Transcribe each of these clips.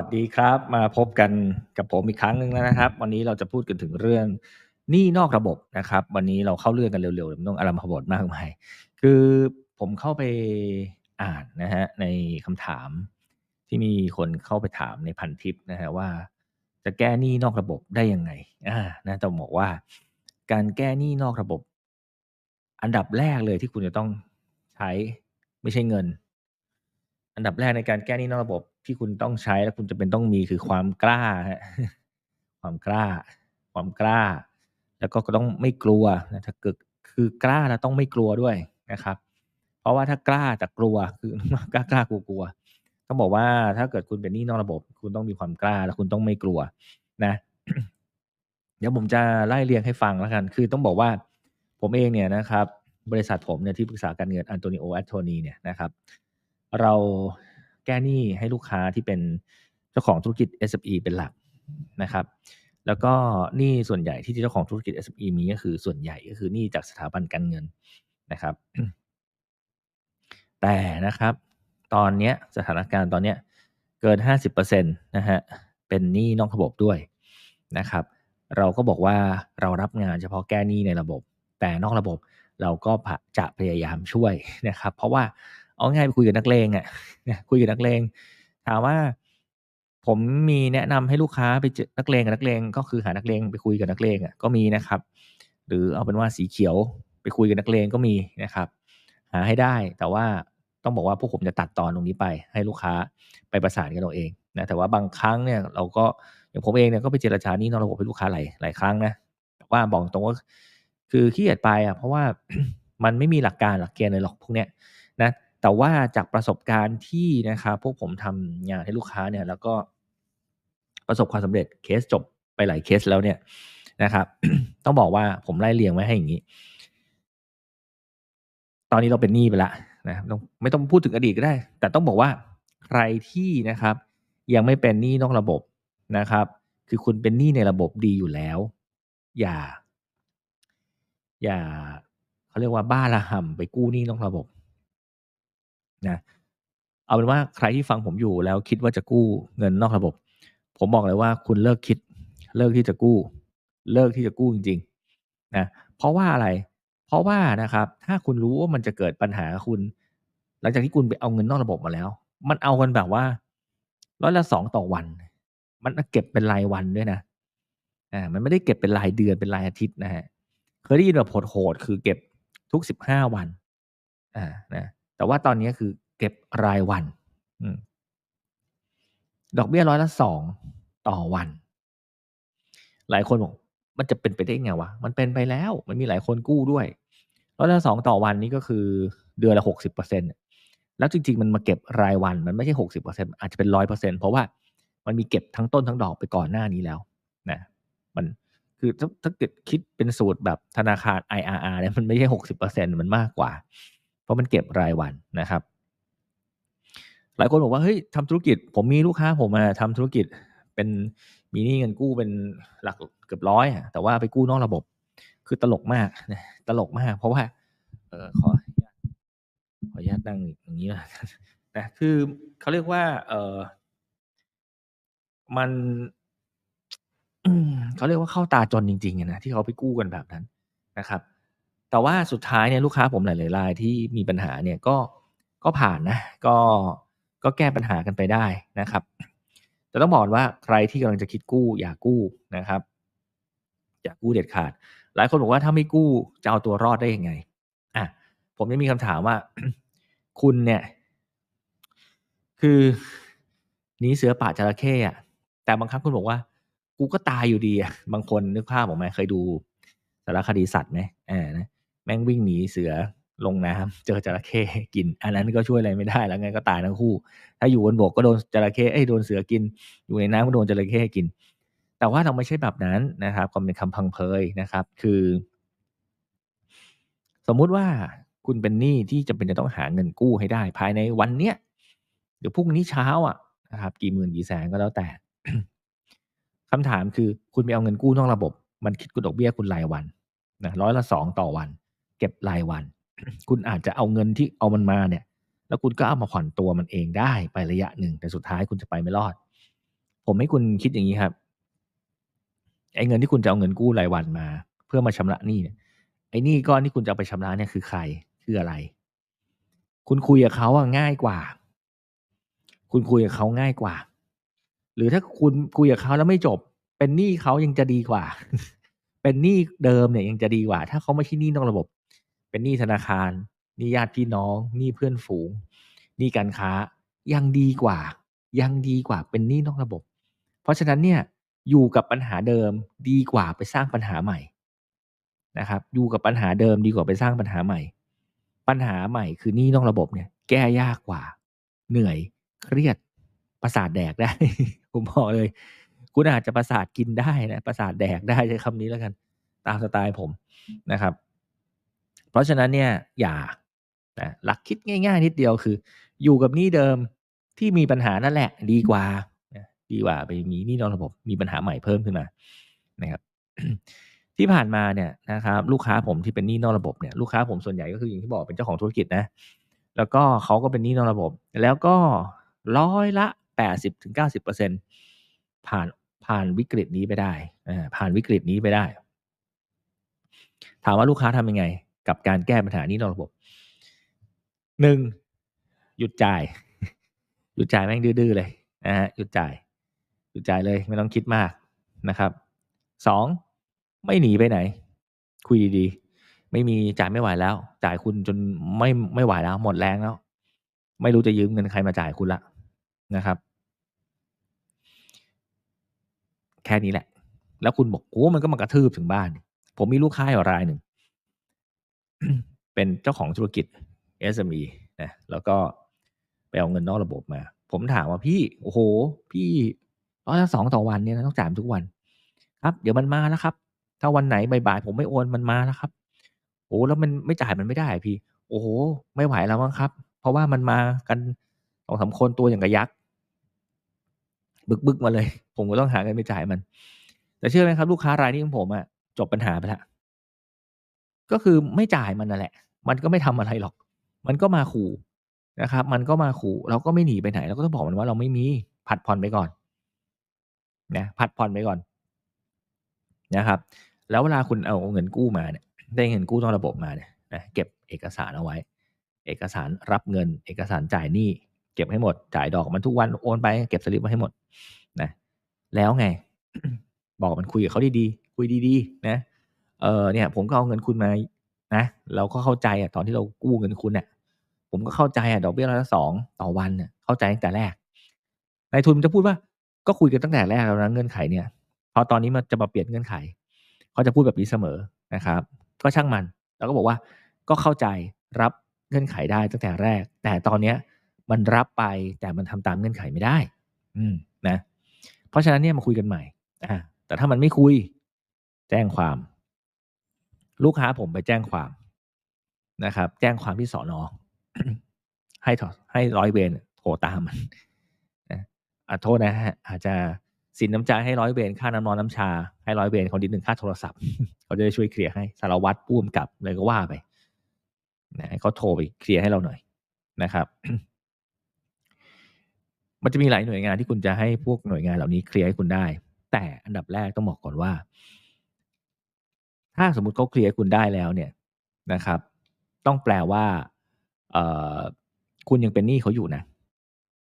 สวัสดีครับ มาพบกันกับผมอีกครั้งหนึ่งแล้วนะครับ วันนี้เราจะพูดกันถึงเรื่องหนี้นอกระบบนะครับ วันนี้เราเข้าเรื่องกันเร็วๆไม่ต้องอารัมพบทมากมายคือผมเข้าไปอ่านนะฮะในคำถามที่มีคนเข้าไปถามในพันทิปนะฮะว่า จะแก้หนี้นอกระบบได้ยังไงอ่านะต้องบอกว่า การแก้หนี้นอกระบบ อันดับแรกเลยที่คุณจะต้องใช้ไม่ใช่เงิน อันดับแรกในการแก้หนี้นอกระบบ ที่คุณต้องใช้และคุณจะเป็นต้องมีคือความกล้าความกล้า ความกล้า แล้วก็ต้องไม่กลัวนะถ้าเกิดคือกล้าแล้วต้องไม่กลัวด้วยนะครับ เพราะว่าถ้ากล้าแต่กลัวคือกล้ากล้ากลัวกลัวต้องบอกว่าถ้าเกิดคุณเป็นหนี้นอกระบบ คุณต้องมีความกล้าและคุณต้องไม่กลัวนะ เดี๋ยวผมจะไล่เรียงให้ฟังแล้วกัน คือต้องบอกว่าผมเองเนี่ยนะครับ บริษัทผมเนี่ยที่ปรึกษาการเงินอันโตนิโอแอตโทนีเนี่ยนะครับ เรา ก้หนี้ให้ลูกค้าที่เป็นเจ้าของธุรกิจ SME เป็นหลักนะครับ แล้วก็หนี้ส่วนใหญ่ที่เจ้าของธุรกิจ SME มีก็คือส่วนใหญ่ก็คือหนี้จากสถาบันการเงินนะครับ แต่นะครับ ตอนเนี้ยสถานการณ์ตอนเนี้ยเกิน 50%นะฮะเป็นหนี้นอกระบบด้วยนะครับ เราก็บอกว่าเรารับงานเฉพาะแก้หนี้ในระบบ แต่นอกระบบเราก็จะพยายามช่วยนะครับ เพราะว่า เอาง่ายไปคุยกับนักเลงอะ่ะคุยกับนักเลง ถามว่า ผมมีแนะนำให้ลูกค้าไปเจอนักเลงกับนักเลง ก็คือหานักเลงไปคุยกับนักเลงอะก็มีนะครับ หรือเอาเป็นว่าสีเขียวไปคุยกับนักเลงก็มีนะครับ หาให้ได้แต่ว่าต้องบอกว่าพวกผมจะตัดตอนตรงนี้ไป ให้ลูกค้าไปประสานกันเราเองนะแต่ว่าบางครั้งเนี่ยเราก็อย่างผมเองเนี่ยก็ไปเจรจานี่นอกระบบให้ลูกค้าหลายหลายครั้งนะแต่ว่าบอกตรงว่าคือขี้เกียจไปอะเพราะว่ามันไม่มีหลักการหลักเกณฑ์เลยหรอกพวกเนี้ยนะ แต่ว่าจากประสบการณ์ที่นะครับพวกผมทำงานให้ลูกค้าเนี่ย แล้วก็ประสบความสำเร็จเคสจบไปหลายเคสแล้วเนี่ยนะครับ ต้องบอกว่าผมไล่เรียงไว้ให้อย่างนี้ ตอนนี้เราเป็นหนี้ไปละนะไม่ต้องพูดถึงอดีตก็ได้ แต่ต้องบอกว่าใครที่นะครับ ยังไม่เป็นหนี้นอกระบบนะครับ คือคุณเป็นหนี้ในระบบดีอยู่แล้ว อย่า อย่าเขาเรียกว่าบ้าระห่ำไปกู้หนี้นอกระบบ นะเอาเป็นว่าใครที่ฟังผมอยู่แล้วคิดว่าจะกู้เงินนอกระบบ ผมบอกเลยว่าคุณเลิกคิด เลิกที่จะกู้ เลิกที่จะกู้จริงๆนะเพราะว่าอะไร เพราะว่านะครับ ถ้าคุณรู้ว่ามันจะเกิดปัญหาคุณ หลังจากที่คุณไปเอาเงินนอกระบบมาแล้ว มันเอากันแบบว่าร้อยละสองต่อวัน มันเก็บเป็นรายวันด้วยนะอ่ามันไม่ได้เก็บเป็นรายเดือนเป็นรายอาทิตย์นะฮะเคยได้ยินแบบโหดๆคือเก็บทุกสิบห้าวันอ่านะ แต่ว่าตอนนี้คือเก็บรายวันดอกเบี้ยร้อยละสองต่อวัน หลายคนบอกมันจะเป็นไปได้ไงวะ มันเป็นไปแล้ว มันมีหลายคนกู้ด้วยร้อยละสองต่อวันนี่ก็คือเดือนละหกสิบเปอร์เซ็นแล้วจริง ๆ มันมาเก็บรายวัน มันไม่ใช่หกสิบเปอร์เซ็นอาจจะเป็นร้อยเปอร์เซ็นเพราะว่ามันมีเก็บทั้งต้นทั้งดอกไปก่อนหน้านี้แล้วนะ มันคือถ้าถ้าเกิดคิดเป็นสูตรแบบธนาคาร IRR เนี่ยมันไม่ใช่หกสิบเปอร์เซ็นมันมากกว่า ราะมันเก็บรายวันนะครับ หลายคนบอกว่าเฮ้ยทำธุรกิจ ผมมีลูกค้าผมมาทำธุรกิจเป็นมีหนี้เงินกู้เป็นหลักเกือบร้อยแต่ว่าไปกู้นอกระบบ คือตลกมากนะตลกมาก เพราะว่า เออขอขออนุญาตนั่งอย่างนี้นะนะคือเขาเรียกว่า เออมันเขาเรียกว่าเข้าตาจนจริงๆนะที่เขาไปกู้กันแบบนั้นนะครับ แต่ว่าสุดท้ายเนี่ยลูกค้าผมหลายๆรายที่มีปัญหาเนี่ยก็ก็ผ่านนะก็ก็แก้ปัญหากันไปได้นะครับแต่ต้องบอกว่าใครที่กำลังจะคิดกู้อย่ากู้นะครับอย่ากู้เด็ดขาด หลายคนบอกว่าถ้าไม่กู้จะเอาตัวรอดได้ยังไงอะผมยังมีคำถามว่า คุณเนี่ย คือหนีเสือป่าจระเข้อะแต่บางครั้งคุณบอกว่า กูก็ตายอยู่ดีอะบางคนนึกภาพผมไหมเคยดูสารคดีสัตว์ไหมอ่านะ ม่งวิ่งหนีเสือลงน้ำเจอจระเข้กิน อันนั้นก็ช่วยอะไรไม่ได้แล้วไงก็ตายทั้งคู่ ถ้าอยู่บนบกก็โดนจระเข้เอ้โดนเสือกิน อยู่ในน้ำก็โดนจระเข้กิน แต่ว่าเราไม่ใช่แบบนั้นนะครับก็เป็นคำพังเพยนะครับ คือ สมมุติว่าคุณเป็นหนี้ที่จำเป็นจะต้องหาเงินกู้ให้ได้ ภายในวันเนี้ยหรือพรุ่งนี้เช้าอะนะครับกี่หมื่นกี่แสนก็แล้วแต่คำถามคือคุณไปเอาเงินกู้นอกระบบ มันคิดกุดดอกเบี้ยคุณรายวันนะร้อยละสองต่อวัน เก็บรายวัน คุณอาจจะเอาเงินที่เอามันมาเนี่ย แล้วคุณก็เอามาผ่อนตัวมันเองได้ไประยะหนึ่ง แต่สุดท้ายคุณจะไปไม่รอด ผมให้คุณคิดอย่างนี้ครับไอ้เงินที่คุณจะเอาเงินกู้รายวันมา เพื่อมาชำระหนี้เนี่ยไอ้หนี้ก้อนที่คุณจะเอาไปชำระเนี่ยคือใครคืออะไร คุณคุยกับเขาอะง่ายกว่า คุณคุยกับเขาง่ายกว่า หรือถ้าคุณคุยกับเขาแล้วไม่จบ เป็นหนี้เขายังจะดีกว่า เป็นหนี้เดิมเนี่ยยังจะดีกว่า ถ้าเขาไม่ใช่หนี้นอกระบบ เป็นหนี้ธนาคารหนี้ญาติพี่น้องหนี้เพื่อนฝูงหนี้การค้ายังดีกว่า ยังดีกว่าเป็นหนี้นอกระบบ เพราะฉะนั้นเนี่ยอยู่กับปัญหาเดิมดีกว่าไปสร้างปัญหาใหม่นะครับอยู่กับปัญหาเดิมดีกว่าไปสร้างปัญหาใหม่ ปัญหาใหม่คือหนี้นอกระบบเนี่ย แก้ยากกว่า เหนื่อยเครียดประสาทแดกได้ ผมบอกเลย คุณอาจจะประสาทกินได้นะประสาทแดกได้ใช้คำนี้แล้วกัน ตามสไตล์ผมนะครับ เพราะฉะนั้นเนี่ยอย่านะหลักคิดง่าย ๆ นิดเดียวคือ อยู่กับหนี้เดิมที่มีปัญหานั่นแหละ ดีกว่าดีกว่าไปมีหนี้นอกระบบมีปัญหาใหม่เพิ่มขึ้นมานะครับที่ผ่านมาเนี่ยนะครับลูกค้าผมที่เป็นหนี้นอกระบบเนี่ยลูกค้าผมส่วนใหญ่ก็คืออย่างที่บอกเป็นเจ้าของธุรกิจนะแล้วก็เขาก็เป็นหนี้นอกระบบ แล้วก็ร้อยละแปดสิบถึงเก้าสิบเปอร์เซ็นผ่านผ่านวิกฤตนี้ไปได้ผ่านวิกฤตนี้ไปได้ ถามว่าลูกค้าทำยังไง กับการแก้ปัญหานี้นอกระบบหนึ่งหยุดจ่าย หยุดจ่ายแม่งดื้อๆเลยนะฮะหยุดจ่าย หยุดจ่ายเลยไม่ต้องคิดมากนะครับสองไม่หนีไปไหน คุยดีๆ ไม่มีจ่ายไม่ไหวแล้ว จ่ายคุณจนไม่ไม่ไหวแล้ว หมดแรงแล้ว ไม่รู้จะยืมเงินใครมาจ่ายคุณละนะครับ แค่นี้แหละ แล้วคุณบอกโอ้มันก็มากระทืบถึงบ้าน ผมมีลูกค้าอยู่รายหนึ่ง เป็นเจ้าของธุรกิจ SME นะแล้วก็ไปเอาเงินนอกระบบมา ผมถามว่าพี่โอ้โห พี่ร้อยละสองต่อวันเนี่ยนะต้องจ่ายทุกวัน ครับ เดี๋ยวมันมาแล้วครับ ถ้าวันไหนบ่ายๆผมไม่โอนมันมาแล้วครับโอ้แล้วมันไม่จ่ายมันไม่ได้พี่ โอ้โห ไม่ไหวแล้วมั้งครับ เพราะว่ามันมากันสองสาคนตัวอย่างกับยักษ์บึกบึกมาเลย ผมก็ต้องหาเงินไปจ่ายมัน แต่เชื่อไหมครับ ลูกค้ารายนี้ของผมอะจบปัญหาไปแล้ว ก็คือไม่จ่ายมันนั่นแหละ มันก็ไม่ทำอะไรหรอก มันก็มาขู่นะครับ มันก็มาขู่ เราก็ไม่หนีไปไหน เราก็ต้องบอกมันว่าเราไม่มีผัดผ่อนไปก่อนนะผัดผ่อนไปก่อนนะครับ แล้วเวลาคุณเอาเงินกู้มาเนี่ยได้เงินกู้นอกระบบมาเนี่ยนะเก็บเอกสารเอาไว้ เอกสารรับเงิน เอกสารจ่ายหนี้เก็บให้หมด จ่ายดอกมันทุกวันโอนไป เก็บสลิปมาให้หมดนะแล้วไง บอกมันคุยกับเขาดีๆคุยดีๆนะ เออเนี่ย ผมก็เอาเงินคุณมานะเราก็เข้าใจอะตอนที่เรากู้เงินคุณเนี่ยผมก็เข้าใจอะดอกเบี้ยร้อยละสองต่อวันเนี่ยเข้าใจตั้งแต่แรกนายทุนจะพูดว่าก็คุยกันตั้งแต่แรกแล้วนะเงื่อนไขเนี่ย พอตอนนี้มันจะมาเปลี่ยนเงื่อนไขเขาจะพูดแบบนี้เสมอนะครับ ก็ช่างมันแล้วก็บอกว่าก็เข้าใจรับเงื่อนไขได้ตั้งแต่แรก แต่ตอนเนี้ยมันรับไปแต่มันทำตามเงื่อนไขไม่ได้ อืมนะ เพราะฉะนั้นเนี่ยมาคุยกันใหม่อ่าแต่ถ้ามันไม่คุย แจ้งความ ลูกค้าผมไปแจ้งความนะครับ แจ้งความที่สอนอให้ถอให้ร้อยเวรโทรตามมันนะอโทษนะฮะอาจจะสินน้ำใจให้ร้อยเวรค่าน้ำนอนน้ำชา ให้ร้อยเวรเขาดิดหนึ่งค่าโทรศัพท์เขาจะได้ช่วยเคลียร์ให้สารวัตรปุ้มกับเลยก็ว่าไปนะเขาโทรไปเคลียร์ให้เราหน่อยนะครับ มันจะมีหลายหน่วยงานที่คุณจะให้พวกหน่วยงานเหล่านี้เคลียร์ให้คุณได้ แต่อันดับแรกต้องบอกก่อนว่า ถ้าสมมติเขาเคลียร์คุณได้แล้วเนี่ยนะครับ ต้องแปลว่าเอ่อคุณยังเป็นหนี้เขาอยู่นะ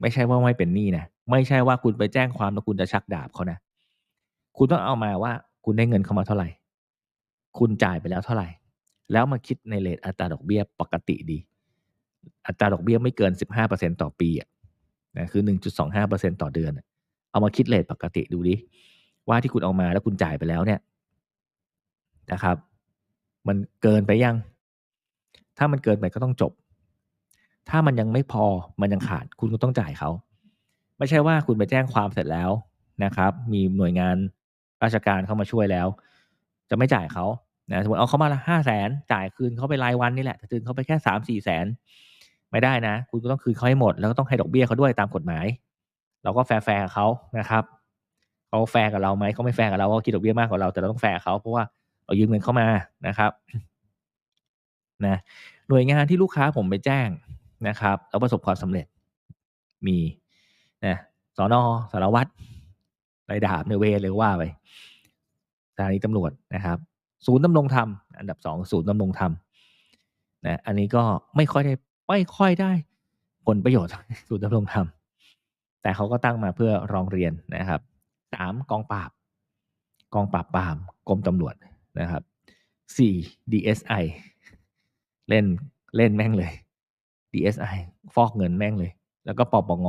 ไม่ใช่ว่าไม่เป็นหนี้นะไม่ใช่ว่าคุณไปแจ้งความแล้วคุณจะชักดาบเขานะ คุณต้องเอามาว่าคุณได้เงินเข้ามาเท่าไหร่ คุณจ่ายไปแล้วเท่าไหร่ แล้วมาคิดในเลทอัตราดอกเบี้ยปกติดี อัตราดอกเบี้ยไม่เกินสิบห้าเปอร์เซ็นต่อปีอะนะคือหนึ่งจุดสองห้าเปอร์เซ็นต่อเดือน เอามาคิดเลทปกติดูดิว่าที่คุณเอามาแล้วคุณจ่ายไปแล้วเนี่ย นะครับ มันเกินไปยัง ถ้ามันเกินไปก็ต้องจบ ถ้ามันยังไม่พอมันยังขาดคุณก็ต้องจ่ายเขา ไม่ใช่ว่าคุณไปแจ้งความเสร็จแล้วนะครับ มีหน่วยงานราชการเข้ามาช่วยแล้ว จะไม่จ่ายเขานะสมมติเอาเขามาละห้าแสนจ่ายคืนเขาไปรายวันนี่แหละแต่คืนเขาไปแค่สามสี่แสนไม่ได้นะ คุณก็ต้องคืนเขาให้หมด แล้วก็ต้องให้ดอกเบี้ยเขาด้วยตามกฎหมาย เราก็แฟร์แฟร์เขานะครับเขาแฟร์กับเราไหมเขาไม่แฟร์กับเราเขาคิดดอกเบี้ยมากกว่าเราแต่เราต้องแฟร์เขาเพราะว่า เรายืมเงินเข้ามานะครับนะหน่วยงานที่ลูกค้าผมไปแจ้งนะครับแล้วประสบความสำเร็จมีนะสอนอสารวัตรนายดาบนเวรเลยว่าไปสถานีตำรวจนะครับ ศูนย์ดำรงธรรมอันดับสองศูนย์ดำรงธรรมนะอันนี้ก็ไม่ค่อยได้ไม่ค่อยได้ผลประโยชน์ศูนย์ดำรงธรรมแต่เขาก็ตั้งมาเพื่อรองเรียนนะครับสามกองปราบ กองปราบปรามกรมตำรวจ นะครับสี่ DSI เล่นเล่นแม่งเลย DSI ฟอกเงินแม่งเลย แล้วก็ปปง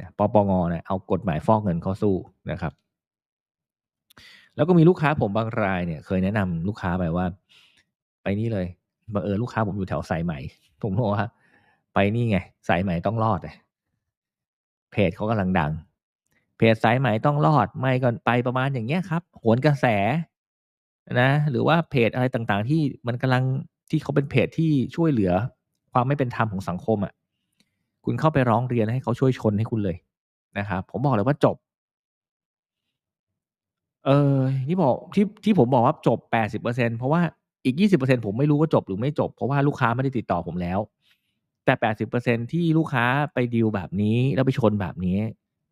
นะปปงเนี่ยเอากฎหมายฟอกเงินเข้าสู้นะครับ แล้วก็มีลูกค้าผมบางรายเนี่ย เคยแนะนำลูกค้าไปว่า ไปนี่เลยบังเออลูกค้าผมอยู่แถวสายไหม่ ผมบอกว่า ไปนี่ไง สายไหม่ต้องรอดเลยเพจเขากำลังดัง เพจสายไหม่ต้องรอด ไม่ก็ไปประมาณอย่างเงี้ยครับโหนกระแส นะหรือว่าเพจอะไรต่างๆ ที่มันกำลังที่เขาเป็นเพจที่ช่วยเหลือ ความไม่เป็นธรรมของสังคมอะ่ะคุณเข้าไปร้องเรียนให้เขาช่วยชนให้คุณเลยนะครับผมบอกเลยว่าจบ เออที่บอกที่ที่ผมบอกว่าจบ80%เปอร์เซ็นเพราะว่าอีก20%ผมไม่รู้ว่าจบหรือไม่จบ เพราะว่าลูกค้าไม่ได้ติดต่อผมแล้ว แต่80%ที่ลูกค้าไปดีลแบบนี้ แล้วไปชนแบบนี้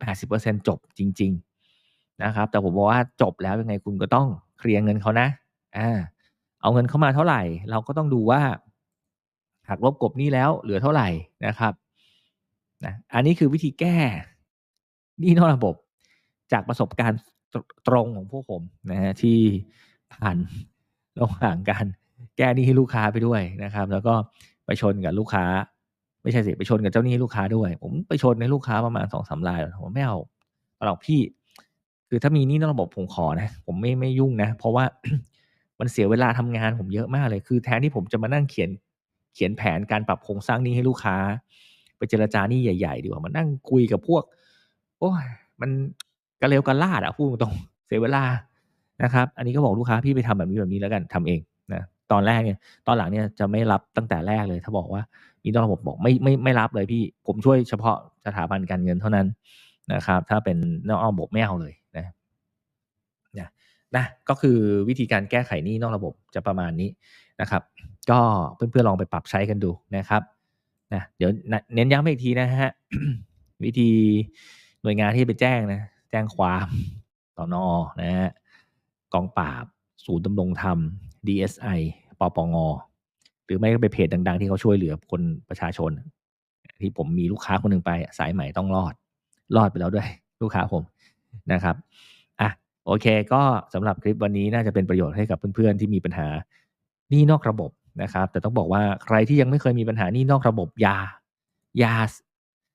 80%จบจริง ๆ นะครับ แต่ผมบอกว่าจบแล้วยังไงคุณก็ต้อง เคลียร์เงินเขานะอ่าเอาเงินเข้ามาเท่าไหร่ เราก็ต้องดูว่าหักลบกบนี้แล้วเหลือเท่าไหร่นะครับนะอันนี้คือวิธีแก้นี้นอกระบบจากประสบการณ์ตรงของพวกผมนะฮะที่ผ่านระหว่างการแก้นี้ให้ลูกค้าไปด้วยนะครับ แล้วก็ไปชนกับลูกค้า ไม่ใช่สิไปชนกับเจ้าหนี้ลูกค้าด้วย ผมไปชนในลูกค้าประมาณสองสามรายผมไม่เอาหรอกพี่ คือถ้ามีหนี้นอกระบบผมขอนะ ผมไม่ไม่ยุ่งนะ เพราะว่ามันเสียเวลาทำงานผมเยอะมากเลย คือแทนที่ผมจะมานั่งเขียนเขียนแผนการปรับโครงสร้างหนี้ให้ลูกค้า ไปเจรจาหนี้ใหญ่ๆ ดีกว่ามานั่งคุยกับพวก โอ้ยมันกระเลวกระลาดอะพูดตรงเสียเวลานะครับ อันนี้ก็บอกลูกค้าพี่ไปทำแบบนี้แบบนี้แล้วกันทำเองนะตอนแรกเนี่ยตอนหลังเนี่ยจะไม่รับตั้งแต่แรกเลย ถ้าบอกว่ามีนอกระบบบอกไม่ไม่ไม่รับเลยพี่ ผมช่วยเฉพาะสถาบันการเงินเท่านั้น นะครับ ถ้าเป็นนอกระบบไม่เอาเลยนะนะนะก็คือวิธีการแก้ไขหนี้นอกระบบจะประมาณนี้นะครับ ก็เพื่อนๆลองไปปรับใช้กันดูนะครับนะเดี๋ยวเน้นย้ำอีกทีนะฮะวิธีหน่วยงานที่ไปแจ้งนะแจ้งความต่อนอนะฮะกองปราบ ศูนย์ดำรงธรรม DSI ปปงหรือไม่ก็ไปเพจดัง ๆ ที่เขาช่วยเหลือคนประชาชน ที่ผมมีลูกค้าคนหนึ่งไปสายใหม่ต้องรอด รอดไปแล้วด้วย ลูกค้าผมนะครับอะโอเค ก็สำหรับคลิปวันนี้น่าจะเป็นประโยชน์ให้กับเพื่อนๆที่มีปัญหาหนี้นอกระบบนะครับ แต่ต้องบอกว่าใครที่ยังไม่เคยมีปัญหาหนี้นอกระบบยายา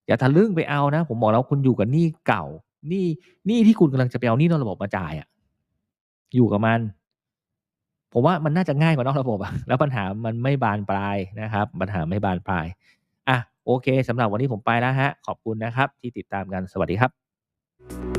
อย่าทะลึ่งไปเอานะ ผมบอกแล้วคุณอยู่กับหนี้เก่าหนี้หนี้ที่คุณกำลังจะไปเอาหนี้นอกระบบมาจ่ายอะอยู่กับมัน ผมว่ามันน่าจะง่ายกว่านอกระบบอะแล้วปัญหามันไม่บานปลายนะครับ ปัญหาไม่บานปลายอะ โอเคสำหรับวันนี้ผมไปแล้วฮะขอบคุณนะครับที่ติดตามกันสวัสดีครับ